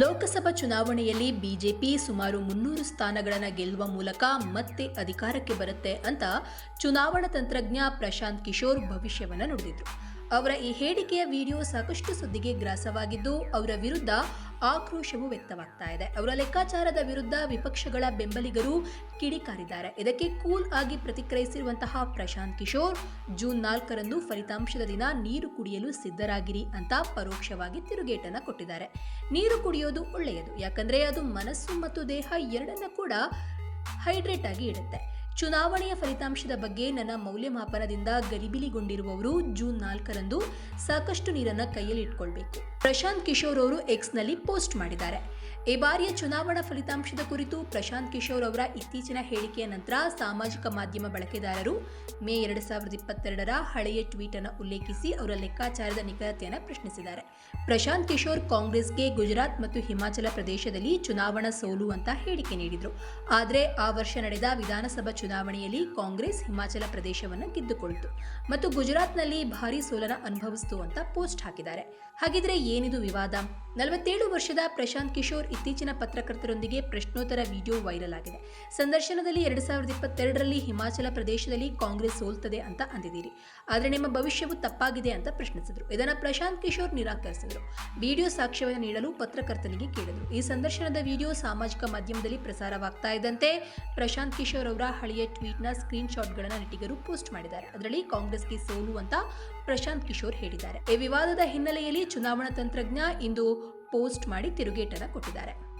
ಲೋಕಸಭಾ ಚುನಾವಣೆಯಲ್ಲಿ ಬಿಜೆಪಿ ಸುಮಾರು ಮುನ್ನೂರು ಸ್ಥಾನಗಳನ್ನು ಗೆಲ್ಲುವ ಮೂಲಕ ಮತ್ತೆ ಅಧಿಕಾರಕ್ಕೆ ಬರುತ್ತೆ ಅಂತ ಚುನಾವಣಾ ತಂತ್ರಜ್ಞ ಪ್ರಶಾಂತ್ ಕಿಶೋರ್ ಭವಿಷ್ಯವನ್ನು ನುಡಿದಿದ್ರು. ಅವರ ಈ ಹೇಳಿಕೆಯ ವಿಡಿಯೋ ಸಾಕಷ್ಟು ಸುದ್ದಿಗೆ ಗ್ರಾಸವಾಗಿದ್ದು, ಅವರ ವಿರುದ್ಧ ಆಕ್ರೋಶವು ವ್ಯಕ್ತವಾಗ್ತಾ ಇದೆ. ಅವರ ಲೆಕ್ಕಾಚಾರದ ವಿರುದ್ಧ ವಿಪಕ್ಷಗಳ ಬೆಂಬಲಿಗರು ಕಿಡಿಕಾರಿದ್ದಾರೆ. ಇದಕ್ಕೆ ಕೂಲ್ ಆಗಿ ಪ್ರತಿಕ್ರಿಯಿಸಿರುವಂತಹ ಪ್ರಶಾಂತ್ ಕಿಶೋರ್, ಜೂನ್ ನಾಲ್ಕರಂದು ಫಲಿತಾಂಶದ ದಿನ ನೀರು ಕುಡಿಯಲು ಸಿದ್ಧರಾಗಿರಿ ಅಂತ ಪರೋಕ್ಷವಾಗಿ ತಿರುಗೇಟನ್ನು ಕೊಟ್ಟಿದ್ದಾರೆ. ನೀರು ಕುಡಿಯೋದು ಒಳ್ಳೆಯದು, ಯಾಕಂದರೆ ಅದು ಮನಸ್ಸು ಮತ್ತು ದೇಹ ಎರಡನ್ನ ಕೂಡ ಹೈಡ್ರೇಟ್ ಆಗಿ ಇಡುತ್ತೆ. ಚುನಾವಣೆಯ ಫಲಿತಾಂಶದ ಬಗ್ಗೆ ನನ್ನ ಮೌಲ್ಯಮಾಪನದಿಂದ ಗರಿಬಿಲಿಗೊಂಡಿರುವವರು ಜೂನ್ ನಾಲ್ಕರಂದು ಸಾಕಷ್ಟು ನೀರನ್ನು ಕೈಯಲ್ಲಿ ಇಟ್ಕೊಳ್ಬೇಕು ಪ್ರಶಾಂತ್ ಕಿಶೋರ್ ಅವರು ಎಕ್ಸ್ನಲ್ಲಿ ಪೋಸ್ಟ್ ಮಾಡಿದ್ದಾರೆ. ಈ ಬಾರಿಯ ಚುನಾವಣಾ ಫಲಿತಾಂಶದ ಕುರಿತು ಪ್ರಶಾಂತ್ ಕಿಶೋರ್ ಅವರ ಇತ್ತೀಚಿನ ಹೇಳಿಕೆಯ ನಂತರ ಸಾಮಾಜಿಕ ಮಾಧ್ಯಮ ಬಳಕೆದಾರರು ಮೇ ಎರಡು ಸಾವಿರದ ಇಪ್ಪತ್ತೆರಡರ ಹಳೆಯ ಟ್ವೀಟ್ ಅನ್ನು ಉಲ್ಲೇಖಿಸಿ ಅವರ ಲೆಕ್ಕಾಚಾರದ ನಿಖರತೆಯನ್ನು ಪ್ರಶ್ನಿಸಿದ್ದಾರೆ. ಪ್ರಶಾಂತ್ ಕಿಶೋರ್ ಕಾಂಗ್ರೆಸ್ಗೆ ಗುಜರಾತ್ ಮತ್ತು ಹಿಮಾಚಲ ಪ್ರದೇಶದಲ್ಲಿ ಚುನಾವಣಾ ಸೋಲು ಅಂತ ಹೇಳಿಕೆ ನೀಡಿದರು. ಆದರೆ ಆ ವರ್ಷ ನಡೆದ ವಿಧಾನಸಭಾ ಚುನಾವಣೆಯಲ್ಲಿ ಕಾಂಗ್ರೆಸ್ ಹಿಮಾಚಲ ಪ್ರದೇಶವನ್ನು ಗೆದ್ದುಕೊಳ್ತು ಮತ್ತು ಗುಜರಾತ್ನಲ್ಲಿ ಭಾರಿ ಸೋಲನ ಅನುಭವಿಸ್ತು ಅಂತ ಪೋಸ್ಟ್ ಹಾಕಿದ್ದಾರೆ. ಹಾಗಿದ್ರೆ ಏನಿದು ವಿವಾದ? ನಲವತ್ತೇಳು ವರ್ಷದ ಪ್ರಶಾಂತ್ ಕಿಶೋರ್ ಇತ್ತೀಚಿನ ಪತ್ರಕರ್ತರೊಂದಿಗೆ ಪ್ರಶ್ನೋತ್ತರ ವಿಡಿಯೋ ವೈರಲ್ ಆಗಿದೆ. ಸಂದರ್ಶನದಲ್ಲಿ ಎರಡು ಸಾವಿರದ ಇಪ್ಪತ್ತೆರಡರಲ್ಲಿ ಹಿಮಾಚಲ ಪ್ರದೇಶದಲ್ಲಿ ಕಾಂಗ್ರೆಸ್ ಸೋಲ್ತದೆ ಅಂತ ಅಂದಿದ್ದೀರಿ. ಆದರೆ ನಿಮ್ಮ ಭವಿಷ್ಯವು ತಪ್ಪಾಗಿದೆ ಅಂತ ಪ್ರಶ್ನಿಸಿದರು. ಇದನ್ನು ಪ್ರಶಾಂತ್ ಕಿಶೋರ್ ನಿರಾಕರಿಸಿದರು. ವಿಡಿಯೋ ಸಾಕ್ಷ್ಯವನ್ನು ನೀಡಲು ಪತ್ರಕರ್ತನಿಗೆ ಕೇಳಿದರು. ಈ ಸಂದರ್ಶನದ ವಿಡಿಯೋ ಸಾಮಾಜಿಕ ಮಾಧ್ಯಮದಲ್ಲಿ ಪ್ರಸಾರವಾಗ್ತಾ ಇದ್ದಂತೆ ಪ್ರಶಾಂತ್ ಕಿಶೋರ್ ಅವರ ಹಳೆಯ ಟ್ವೀಟ್ನ ಸ್ಕ್ರೀನ್ಶಾಟ್ಗಳನ್ನು ನಟಿಗರು ಪೋಸ್ಟ್ ಮಾಡಿದ್ದಾರೆ. ಅದರಲ್ಲಿ ಕಾಂಗ್ರೆಸ್ಗೆ ಸೋಲು ಅಂತ ಪ್ರಶಾಂತ್ ಕಿಶೋರ್ ಹೇಳಿದ್ದಾರೆ. ಈ ವಿವಾದದ ಹಿನ್ನೆಲೆಯಲ್ಲಿ ಚುನಾವಣಾ ತಂತ್ರಜ್ಞ ಇಂದು ಪೋಸ್ಟ್ ಮಾಡಿ ತಿರುಗೇಟನ ಕೊಟ್ಟಿದ್ದಾರೆ.